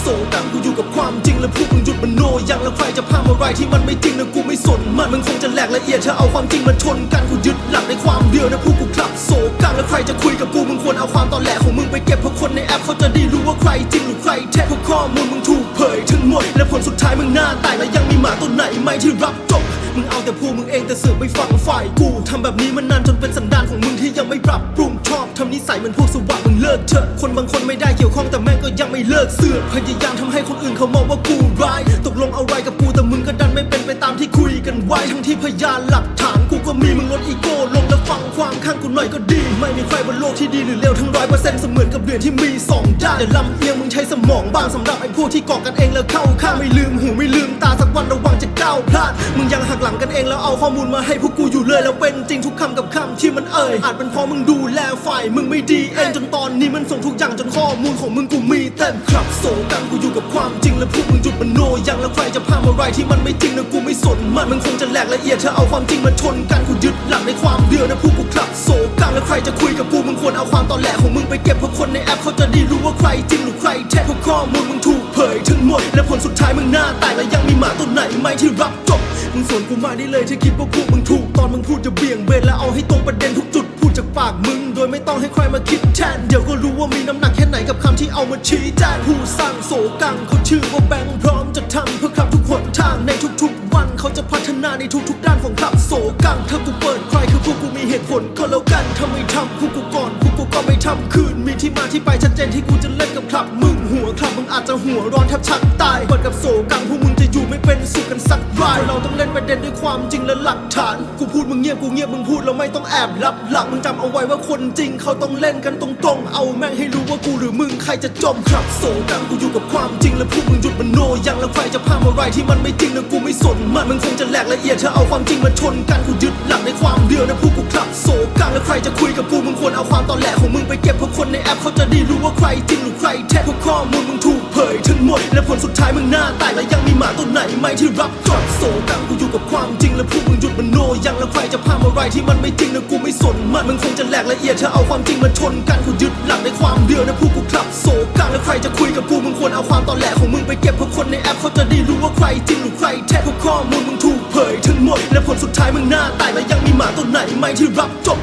โซกังกูอยู่กับความจริงและพวกมึงหยุดมันโนยังแล้วใครจะพามาไรที่มันไม่จริงนะกูไม่สนมันมึงคงจะแหลกละเอียดถ้าเอาความจริงมาชนกันกูยึดหลักในความเดียวนะพวกกูคลับโซกังแล้วใครจะคุยกับกูมึงควรเอาความตอนแหลของมึงไปเก็บเพราะคนในแอปเขาจะได้รู้ว่าใครจริงหรือใครแท้เพราะข้อมูลมึงถูกเผยทั้งหมดและผลสุดท้ายมึงหน้าตายและยังมีหมาตัวไหนไหมที่รับจบมึงเอาแต่พวกมึงเองแต่เสือกไม่ฟังฝ่ายกูทำแบบนี้มันนานจนเป็นสันดานของมึงที่ยังไม่ปรับปรุง ทำนิสัยเหมือนพวกสวะมึงเลิกเถอะคนบางคนไม่ได้เกี่ยวข้องแต่แม่งก็ยังไม่เลิกเสือกพยายามทำให้คนอื่นเขามองว่ากูร้าย ตกลงเอาไรกับกูแต่มึงก็ดันไม่เป็นไปตามที่คุยกันไว้ทั้งที่พยานหลักฐานกูก็มีมึงลดอีโก้ลงแล้วฟังความข้างกูหน่อยก็ดี ไม่มีใครบนโลกที่ดีหรือเลวทั้งร้อยเปอร์เซ็นต์เสมือนกับเหรียญที่มีสองด้านแต่าลำเอียงมึงใช้สมองบ้างสำหรับไอ้พวกที่ก่อกันเองแล้วเข้าข้างไม่ลืมหูไม่ลืมตา ก้าวพลาด มึงยังหักหลังกันเองแล้วเอาข้อมูลมาให้พวกกูอยู่เลยแล้วเป็นจริงทุกคำกับคำที่มันเอ่ยอาจเป็นเพราะมึงดูแลฝ่ายมึงไม่ดีเองจนตอนนี้มันส่งทุกอย่างจนข้อมูลของมึงกูมีเต็มครับโซกันกูอยู่กับความจริงและพวกมึงหยุดมันโนยังแล้วใครจะพามาอะไรที่มันไม่จริงนะกูไม่สนมันมึงคงจะแหลกละเอียดถ้าเอาความจริงมาชนกันกูยึดหลักในความเดียวนะพวกกูครับโซกันแล้วใครจะคุยกับกูมึงควรเอาความตอนแหลของมึงไปเก็บเพราะคนในแอปเขาจะได้รู้ว่าใครจริงหรือใครแท้เพราะข้อมูลมึงถูกเผ ย และผลสุดท้ายมึงหน้าตายและยังมีหมาตัวไหนไม่ที่รับจบ มึงสวนกูมาได้เลยถ้าคิดว่าพวกมึงถูก ตอนมึงพูดจะเบี่ยงเบนและเอาให้ตรงประเด็นทุกจุดพูดจากปากมึง โดยไม่ต้องให้ใครมาคิดแทนเดี๋ยวก็รู้ว่ามีน้ำหนักแค่ไหนกับคำที่เอามาชี้แจงผู้สร้างโศกังเขาชื่อว่าแบงค์พร้อมจะทำเพื่อ แล้วกันถ้าไม่ทำพวกกูก่อนพวกกูก็ไม่ทำคืน มีที่มาที่ไปชัดเจนที่กูจะเล่นกับคลับ มึงหัวคลับมึงอาจจะหัวร้อนแทบชักตายเปิดกับโศกังพวกมึงจะอยู่ไม่เป็นสุขกันสักรายเราต้องเล่นประเด็นด้วยความจริงและหลักฐาน กูพูดมึงเงียบกูเงียบมึงพูดแล้วไม่ต้องแอบรับหลังมึงจำเอาไว้ว่าคนจริง เขาต้องเล่นกันตรงๆ เอาแม่งให้รู้ว่ากูหรือมึงใครจะจมครับโศกังกูอยู่กับความจริงและพวกมึงหยุดมันโนยังแล้วใครจะพามาอะไรที่มันไม่จริงนะกูไม่สนมันมึงคงจะแหลกละเอียดถ้าเอาความจริงมาชนกันกูยึดหลักในความ ใครจะคุยกับกูมึงควรเอาความตอนแหลของมึงไปเก็บเพราะคนในแอปเขาจะได้รู้ว่าใครจริงหรือใครแท้เพราะข้อมูลมึงถูกเผยทั้งหมด และผลสุดท้ายมึงหน้าตายและยังมีหมาตัวไหนไหมที่รับจบโศกังกูอยู่กับความจริงและพวกมึงหยุดมันโนยังแล้วใครจะพามาอะไรที่มันไม่จริงนะกูไม่สนมันมึงคงจะแหลกละเอียดถ้าเอาความจริงมาชนกันกูยึดหลักในความเดียวนะพวกกูครับโศกังแล้วใครจะคุยกับกูมึงควรเอาความตอนแหลของมึงไปเก็บเพราะคนในแอปเขาจะได้รู้ว่าใครจริงหรือใครแท้เพราะข้อมูลมึงถูกเผยทั้งหมด และผลสุดท้ายมึงหน้าตายและยังมีหมาตัวไหนไหมที่รับจบ